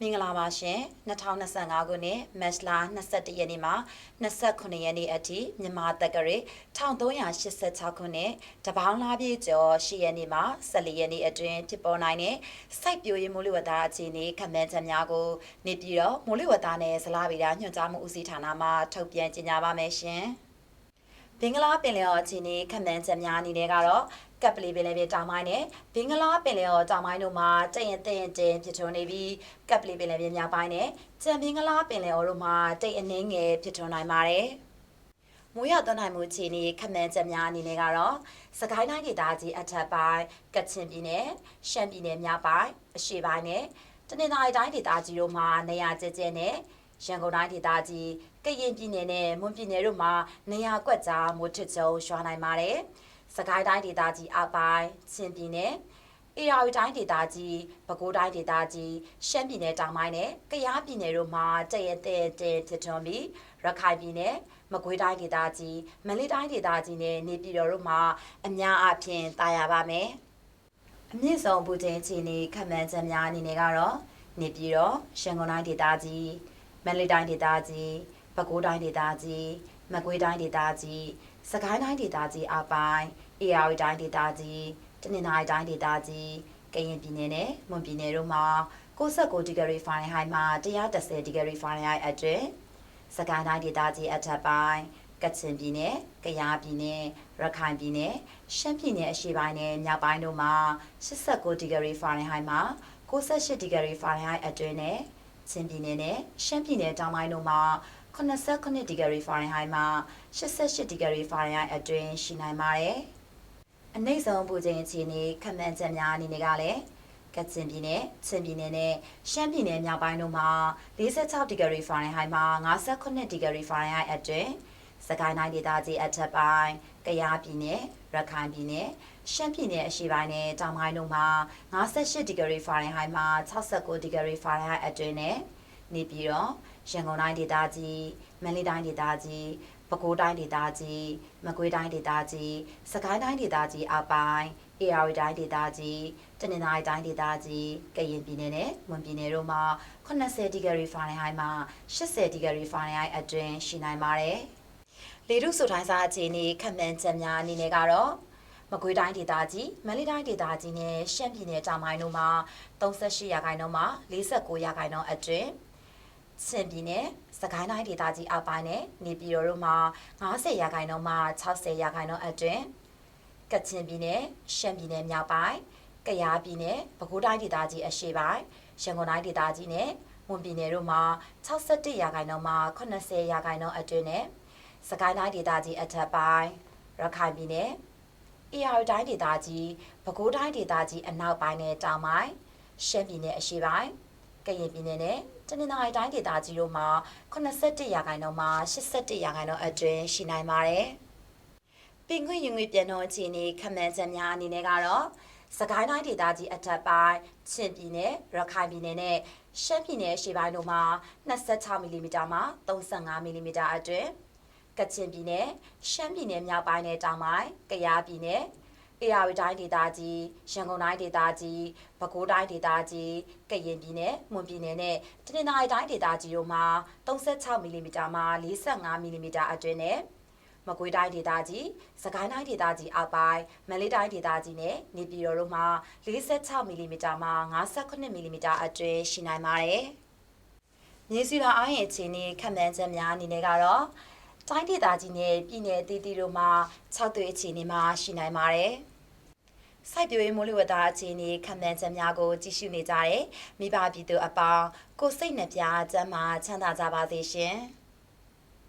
မင်္ဂလာပါရှင်2025ခုနှစ်မတ်လ22ရက်နေ့မှ29ရက်နေ့အထိမြန်မာတက္ကရာ1386ခုနှစ်တပေါင်းလားပြည့်ကျော်10ရက်နေ့မှ14ရက်နေ့အတွင်းဖြစ်ပေါ်နိုင်တဲ့စိုက်ပျိုးရေးမိုးလေဝသအခြေအနေခန့်မှန်းချက်များကိုနေပြည်တော်မိုးလေဝသနဲ့ဇလားဗေဒညွှန်ကြားမှုဦးစီးဌာနမှထုတ်ပြန်ကြေညာပါမယ်ရှင်ဘ င်္ဂလားပင်လယ်အော်အခြေအနေခန့်မှန်းချက်များအနေနဲ့ကတော့ကပ်ပလီပင်လယ်ပြင်တောင်ပိုင်းနဲ့ဘင်္ဂလားပင်လယ်အော်တောင်ပိုင်းတို့မှာတရင်တရင်တင်ဖြစ်ထွန်းနေပြီးကပ်ပလီပင်လယ်ပြင်မြောက်ပိုင်းနဲ့ကြံဘင်္ဂလားပင်လယ်အော်တို့မှာတိတ်အနှင်းငယ်ဖြစ်ထွန်းနိုင်ပါတယ်။မိုးရွာသွန်းနိုင်မှုအခြေအနေခန့်မှန်းချက်များအနေနဲ့ကတော့စကိုင်းတိုင်းဒေသကြီးအထက်ပိုင်းကချင်ပြည်နယ်ရှမ်းပြည်နယ်မြောက်ပိုင်းအရှေ့ပိုင်းနဲ့တနင်္သာရီတိုင်းဒေသကြီးတို့မှာနေရာကျကျနဲ့ ရန်ကုန်တိုင်းဒေသကြီးကရင်ပြည်နယ်နဲ့မွန်ပြည်နယ်တို့မှာနေရာကွက်ကြားမိုးထစ်ချုံရွာနိုင်ပါတယ်။စကိုင်းတိုင်းဒေသကြီးအောက်ပိုင်းချင်းပြည်နယ်အေရဝတီတိုင်းဒေသကြီးပဲခူးတိုင်းဒေသကြီးရှမ်းပြည်နယ်တောင်ပိုင်းနဲ့ကယားပြည်နယ်တို့မှာတရတဲ့တဲ့ဖြစ်ထွန်းပြီးရခိုင်ပြည်နယ်မကွေးတိုင်းဒေသကြီးမန္တလေးတိုင်းဒေသကြီးနဲ့နေပြည်တော်တို့မှာအများအပြားတာယာပါမယ်အမြင့်ဆုံးပူချိန်အခြေအနေခန့်မှန်းချက်များအနေနဲ့ကတော့နေပြည်တော်ရန်ကုန်တိုင်းဒေသကြီး မန္တလေးတိုင်းဒေသကြီးပဲခူးတိုင်းဒေသကြီးမကွေးတိုင်းဒေသကြီးစကိုင်းတိုင်းဒေသကြီးအပိုင်းအေရဝတီတိုင်းဒေသကြီးတနင်္သာရီတိုင်းဒေသကြီးကရင်ပြည်နယ်နဲ့မွန်ပြည်နယ်တို့မှာ69ဒီဂရီဖာရင်ဟိုက်မှ130ဒီဂရီဖာရင်ဟိုက်အတွင်းစကိုင်းတိုင်းဒေသကြီးအထက်ပိုင်းကချင်ပြည်နယ်၊ကယားပြည်နယ်၊ရခိုင်ပြည်နယ်၊ရှမ်းပြည်နယ်အရှေ့ပိုင်းနဲ့မြောက်ပိုင်းတို့မှာ89ဒီဂရီဖာရင်ဟိုက်မှ68ဒီဂရီဖာရင်ဟိုက်အတွင်းနဲ့ ချင်းပြည်နယ်နဲ့ရှမ်းပြည်နယ်တောင်ပိုင်းတို့မှာ89ဒီဂရီဖာရင်ဟိုက်မှ88ဒီဂရီဖာရင်ဟိုက်အတွင်းရှိနိုင်ပါတယ်။အနည်းဆုံးပူချိန်အခြေအနေခန့်မှန်းချက်များအနေနဲ့ကလည်းကချင်ပြည်နယ်၊ချင်းပြည်နယ်နဲ့ရှမ်းပြည်နယ်မြောက်ပိုင်းတို့မှာ46ဒီဂရီဖာရင်ဟိုက်မှ58ဒီဂရီဖာရင်ဟိုက်အတွင်း စကိုင်းတိုင်းဒေသကြီးအထက်ပိုင်းကယားပြည်နယ်ရခိုင်ပြည်နယ်ရှမ်းပြည်နယ်အရှေ့ပိုင်းနဲ့တောင်ပိုင်းတို့မှာ58ဒီဂရီဖာရင်ဟိုက်မှ69ဒီဂရီဖာရင်ဟိုက်အတွင်းနဲ့နေပြည်တော်ရန်ကုန်တိုင်းဒေသကြီးမန္တလေးတိုင်းဒေသကြီးပဲခူးတိုင်းဒေသကြီးမကွေးတိုင်းဒေသကြီးစကိုင်းတိုင်းဒေသကြီးအပိုင်းအေရဝတီတိုင်းဒေသကြီးတနင်္သာရီတိုင်းဒေသကြီးကရင်ပြည်နယ်နဲ့မွန်ပြည်နယ်တို့မှာ80ဒီဂရီဖာရင်ဟိုက်မှ80ဒီဂရီဖာရင်ဟိုက်အတွင်းရှိနိုင်ပါတယ်။ လေထုဆိုတိုင်းစားအခြေအနေခန့်မှန်းချက်များအနေနဲ့ကတော့မကွေးတိုင်းဒေသကြီးမန္တလေးတိုင်းဒေသကြီးနဲ့ရှမ်းပြည်နယ်တောင်ပိုင်းတို့မှာ38ရာခိုင်နှုန်းမှ49ရာခိုင်နှုန်းအတွင်းစင်ပြည်နယ်စကိုင်းတိုင်းဒေသကြီးအောက်ပိုင်းနဲ့နေပြည်တော်တို့မှာ90ရာခိုင်နှုန်းမှ60ရာခိုင်နှုန်းအတွင်းကချင်ပြည်နယ်ရှမ်းပြည်နယ်မြောက်ပိုင်းကယားပြည်နယ်ပဲခူးတိုင်းဒေသကြီးအရှေ့ပိုင်းရန်ကုန်တိုင်းဒေသကြီးနဲ့မွန်ပြည်နယ်တို့မှာ61ရာခိုင်နှုန်းမှ80ရာခိုင်နှုန်းအတွင်းနဲ့ စကိုင်းတိုင်းဒေသကြီးအထက်ပိုင်းရခိုင်ပြည်နယ်အေရတိုင်းဒေသကြီးပဲခူးတိုင်းဒေသကြီးအနောက်ပိုင်းနဲ့တောင်ပိုင်းရှမ်းပြည်နယ်အရှေ့ပိုင်းကရင်ပြည်နယ်နဲ့တနင်္သာရီတိုင်းဒေသကြီးတို့မှာ81ရာခိုင်နှုန်းမှ81ရာခိုင်နှုန်းအတွင်းရှိနိုင်ပါတယ်။ပင်ခွင့်ရင်ငွေပြန်တော့အခြေအနေခန့်မှန်းချက်များအနေနဲ့ကတော့စကိုင်းတိုင်းဒေသကြီးအထက်ပိုင်းချင်းပြည်နယ်ရခိုင်ပြည်နယ်နဲ့ရှမ်းပြည်နယ်ရှေ့ပိုင်းတို့မှာ26မီလီမီတာမှ35မီလီမီတာအတွင်း ကချင်ပြည်နယ်ရှမ်းပြည်နယ်မြောက်ပိုင်းနဲ့တောင်ပိုင်းကယားပြည်နယ်အေရဝတီတိုင်းဒေသကြီးရန်ကုန်တိုင်းဒေသကြီးပဲခူးတိုင်းဒေသကြီးကရင်ပြည်နယ်မွန်ပြည်နယ်နဲ့တနင်္သာရီတိုင်းဒေသကြီးတို့မှာ36မီလီမီတာမှ45မီလီမီတာအတွင်းနဲ့မကွေးတိုင်းဒေသကြီးစကိုင်းတိုင်းဒေသကြီးအောက်ပိုင်းမန္တလေးတိုင်းဒေသကြီးနဲ့နေပြည်တော်တို့မှာ46မီလီမီတာမှ58မီလီမီတာအတွင်းရှိနိုင်ပါတယ်။မြေစီလာအားရင်အခြေအနေခန့်မှန်းချက်များအနေနဲ့ကတော့ တိုင်းဒေသကြီးနဲ့ပြည်내အသီးသီးတို့မှာ6သွေးအခြေအနေမှာရှိနိုင်ပါတယ်။စိုက်ပျိုးရေးမိုးလေဝသအခြေအနေခံမှန်းချက်များကိုကြည့်ရှုနေကြတဲ့မိဘပြည်သူအပေါင်းကိုစိတ်နှပြချမ်းသာချမ်းသာကြပါစေရှင်။